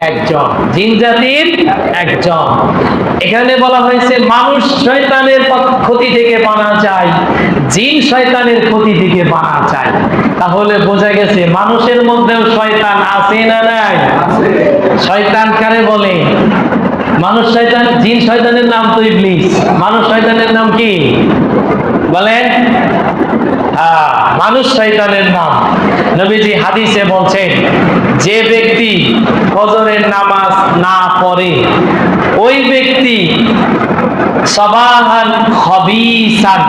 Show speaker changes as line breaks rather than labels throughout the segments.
একজন। জিন জাতির একজন। এখানে বলা হয়েছে, মানুষ শয়তানের ক্ষতি থেকে বানা যায় জিন শয়তানের ক্ষতি থেকে বানা যায় তাহলে বোঝা গেছে, মানুষের মধ্যেও শয়তান আছে না নাই? শয়তান কারে বলে? মানুষ শয়তান জিন শয়তানের নাম তো ইবলিস। মানুষ শয়তানের নাম কি? বলেন? মানুষ শয়তানের নাম। নবীজি হাদিসে বলছেন যে ব্যক্তি ফজরের নামাজ না পড়ে ওই ব্যক্তি সবাহান খবিসান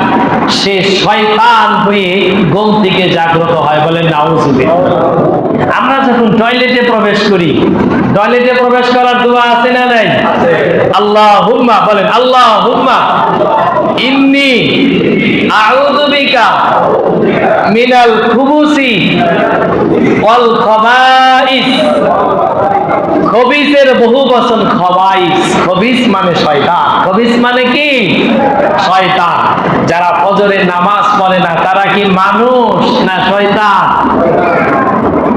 সে শয়তান হয়ে ঘুম থেকে জাগ্রত হয় বলেন নাউজুবিল্লাহ। আমরা যখন টয়লেটে প্রবেশ করি টয়লেটে প্রবেশ করার দোয়া আছে না নাই? আল্লাহ হুম্মা বলেন আল্লাহ হুম্মা ইন্নি আউযু বিকা মিনাল খুবুসি ওয়াল মানে মানে যারা ফজরের নামাজ পড়ে না, তারা কি মানুষ না শয়তান?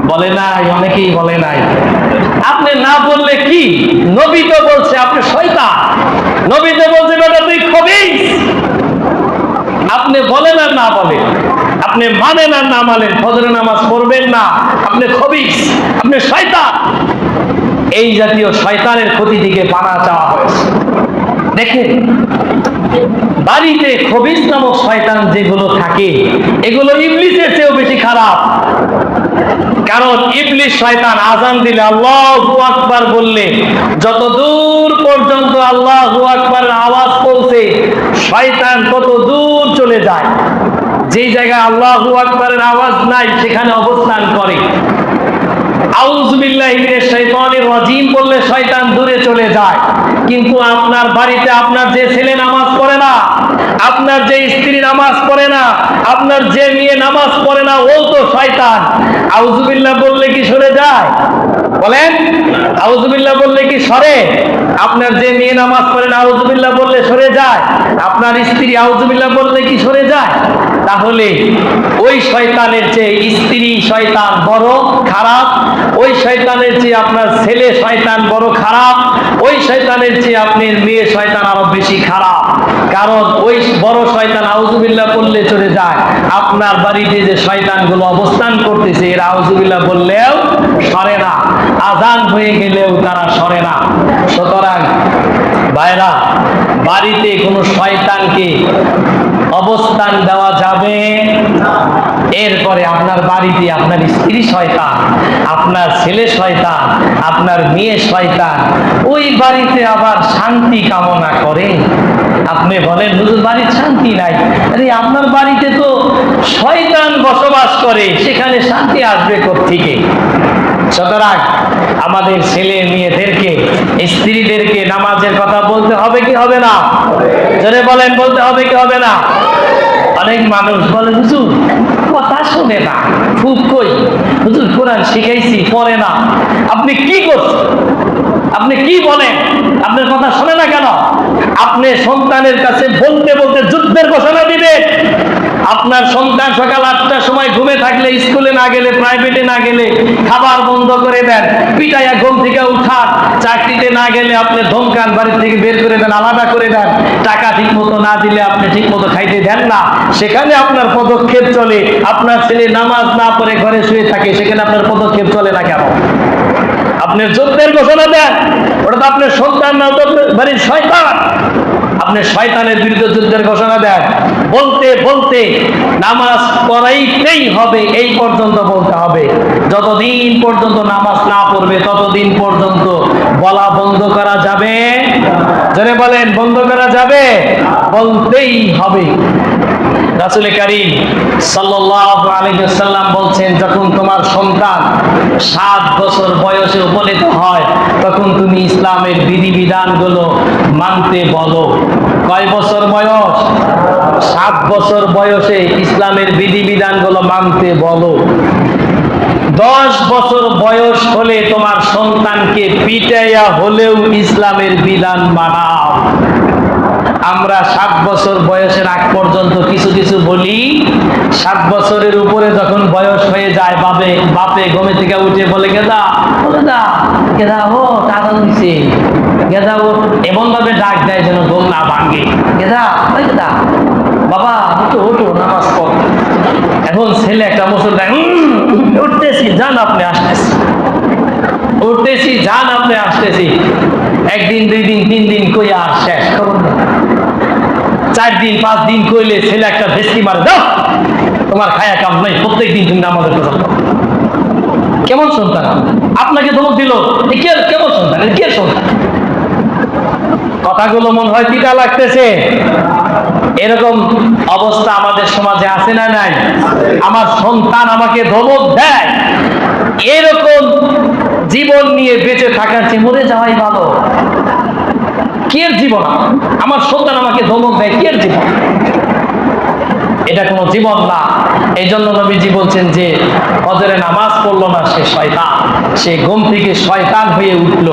বলে নাই, অনেকেই বলে নাই। আপনি না বললে কি? নবী তো বলছে আপনি শয়তান। নবী তো বলছে, বেটা তুই খবিস। আপনি বলেন আর না বলেন। আপনি মানেন আর না মানেন ফজরের নামাজ পড়বেন না। আপনি খবিস, আপনি শয়তান। এই জাতীয় শয়তানের ক্ষতি থেকে পানা চাওয়া হয়েছে। দেখেন, বাড়িতে খবিস নামক শয়তান যেগুলো থাকে, এগুলো ইবলিসের চেয়েও বেশি খারাপ। কারণ ইবলিস শয়তান আজান দিলে আল্লাহু আকবার বললে যত দূর পর্যন্ত আল্লাহু আকবারের আওয়াজ পৌঁছে শয়তান তত দূর চলে যায়। যেই জায়গায় আল্লাহু আকবারের আওয়াজ নাই, সেখানে অবস্থান করে। রাজিম বললে শয়তান দূরে চলে যায়। কিন্তু আপনার বাড়িতে আপনার যে ছেলে নামাজ পড়ে না, আপনার যে স্ত্রী নামাজ পড়ে না, আপনার যে মেয়ে নামাজ পড়ে না, ও তো শয়তান। বললে কি সরে যায়? বলেন আউযুবিল্লাহ বললে কি সরে? আপনার যে মেয়ে নামাজ পড়ে না বললে সরে যায়? আপনার স্ত্রী আউযুবিল্লাহ বললে কি সরে যায়? তাহলে ওই শয়তানের চেয়ে স্ত্রী শয়তান বড় খারাপ, ওই শয়তানের চেয়ে আপনার ছেলে শয়তান বড় খারাপ, ওই শয়তানের চেয়ে আপনার মেয়ে শয়তান আরও বেশি খারাপ। কারণ ওই বড় শয়তান আউজুবিল্লাহ বললে চলে যায়, আপনার বাড়িতে যে শয়তানগুলো অবস্থান করতেছে, এরা আউজুবিল্লাহ বললেও সরে না, আজান হয়ে গেলেও তারা সরে না। সুতরাং ভাইরা বাড়িতে কোনো শয়তানকে অবস্থান দেওয়া যাবে? এরপরে আপনার বাড়িতে আপনার স্ত্রী শয়তান, আপনার ছেলে শয়তান, আপনার মেয়ে শয়তান, ওই বাড়িতে আবার শান্তি কামনা করে? আপনি বলেন, হুজুর, বাড়ির শান্তি নাই। আরে, আপনার বাড়িতে তো শয়তান বসবাস করে, সেখানে শান্তি আসবে কোথেকে সুতরাং আমাদের ছেলে মেয়েদেরকে, স্ত্রীদেরকে নামাজের কথা বলতে হবে কি হবে না? জোরে বলেন, বলতে হবে কি হবে না? অনেক মানুষ বলে, হুজুর, কথা শুনে না, খুব কই? হুজুর, কোরআন শিখাইছি, পড়ে না। আপনি কি করছেন? আপনি কি বলেন? আপনার কথা শোনে না কেন? আপনি সন্তানের কাছে বলতে বলতে যুদ্ধের দিবেন আপনার সন্তান সকাল আটটার সময় ঘুমে থাকলে, স্কুলে না গেলে প্রাইভেটে না গেলে, খাবার বন্ধ করে দেন, পিটাইয়া ঘুম থেকে উঠান, চাকরিতে না গেলে আপনি ধমকান বাড়ি থেকে বের করে দেন, আলাদা করে দেন, টাকা ঠিক মতো না দিলে আপনি ঠিক মতো খাইতে দেন না। সেখানে আপনার পদক্ষেপ চলে, আপনার ছেলে নামাজ না পড়ে ঘরে শুয়ে থাকে, সেখানে আপনার পদক্ষেপ চলে না কেন? আপনার যুদ্ধের ঘোষণা দেন, ওটা তো আপনার সন্তান না বাড়ির শয়তান। আপনি শয়তানের বিরুদ্ধে যুদ্ধের ঘোষণা দেন। বলতে বলতে নামাজ পড়াইতেই হবে, এই পর্যন্ত বলতে হবে। যতদিন পর্যন্ত নামাজ না পড়বে, ততদিন পর্যন্ত বলা বন্ধ করা যাবে? যারা বলেন, বন্ধ করা যাবে? বলতেই হবে। রাসুল করিম সাল্লাল্লাহু আলাইহি সাল্লাম বলছেন, যখন তোমার সন্তান সাত বছর বয়সে উপনীত হয়, তখন তুমি ইসলামের বিধিবিধানগুলো মানতে বলো। কয় বছর বয়স? সাত বছর বয়সে ইসলামের বিধিবিধানগুলো মানতে বলো। দশ বছর বয়স হলে তোমার সন্তানকে পিটাইয়া হলেও ইসলামের বিধান মানাও। আমরা সাত বছর বয়সের আগ পর্যন্ত কিছু কিছু বলি। সাত বছরের উপরে যখন বয়স হয়ে যায়, বাপে বাপে ঘুমে থেকে উঠে বলে, গেদা, বলে দা গেদা, ও টাকা দিছে গেদা, ও, এমন ভাবে ডাক দেয় যেন ঘুম না ভাঙে। গেদা গেদা, বাবা একটু ওঠো নামাজ পড় এখন ছেলে একটা মুসল দেয় উঠতেছি, যান আপনি, আসতেছি। উঠতেছি, যান আপনি, আসতেছি। একদিন, দুই দিন, তিন দিন কই আর শেষ চার দিন, পাঁচ দিন কইলে ছেলে একটা ভেস্তি মারে দাও তোমার খায়া কাম নাই, প্রত্যেক দিন তুমি আমাদের কথা কেমন সন্তান? আপনাকে ধমক দিল কেমন সন্তান? কে সন্তান? কথাগুলো মন হয় তিতা লাগতেছে। এরকম অবস্থা আমাদের সমাজে আছে না নাই? আমার সন্তান আমাকে ধমক দেয়। এরকম জীবন নিয়ে বেঁচে থাকার চেয়ে মরে যাওয়াই ভালো। কের জীবন? আমার সন্তান আমাকে ধমক দেয় কের জীবন? এটা কোনো জীবন না। এই জন্য নবীজি বলছেন যে হজরে নামাজ পড়ল না, সে শয়তান। সে ঘুম থেকে শয়তান হয়ে উঠল।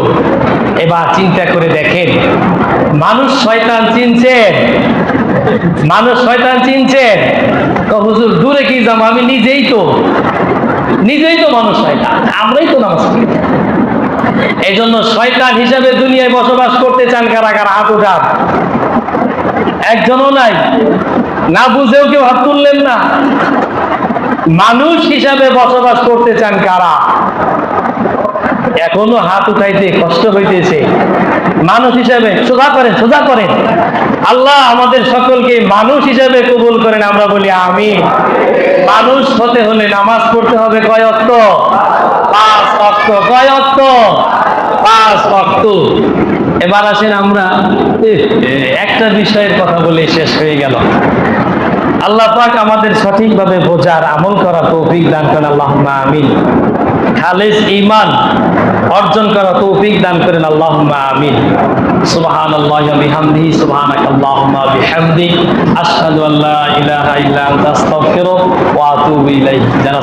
এবার চিন্তা করে দেখেন, মানুষ শয়তান চিনছেন মানুষ শয়তান চিনছেন হুজুর, দূরে কি যাব? আমি নিজেই তো নিজেই তো মানুষ শয়তান। আমরাই তো নামাজ পড়ি। এই জন্য শয়তান হিসাবে দুনিয়ায় বসবাস করতে চান কারা? কারা? হাত উঠান একজনও নাই। না বুঝেও কেউ হাত তুললেন না। মানুষ হিসাবে বসবাস করতে চান কারা? এখনও হাত উঠাইতে কষ্ট হইতেছে। মানুষ হিসাবে সোজা করেন সোজা করেন। আল্লাহ আমাদের সকলকে মানুষ হিসাবে কবুল করেন, আমরা বলি আমি মানুষ হতে হলে নামাজ পড়তে হবে কয় অক্ত? পাঁচ কয় পাঁচ এবার আসেন আমরা একটা বিষয়ের কথা বলে শেষ হয়ে গেল। আল্লাহ পাক আমাদের সঠিকভাবে বোঝার আমল করা তৌফিক দান করেন আল্লাহ আমিন। খালেস ইমান অর্জন করা তৌফিক দান করেন আল্লাহ আমিন। ইল্লা আনতা, আস্তাগফিরুকা ওয়া আতুবু ইলাইক। যারা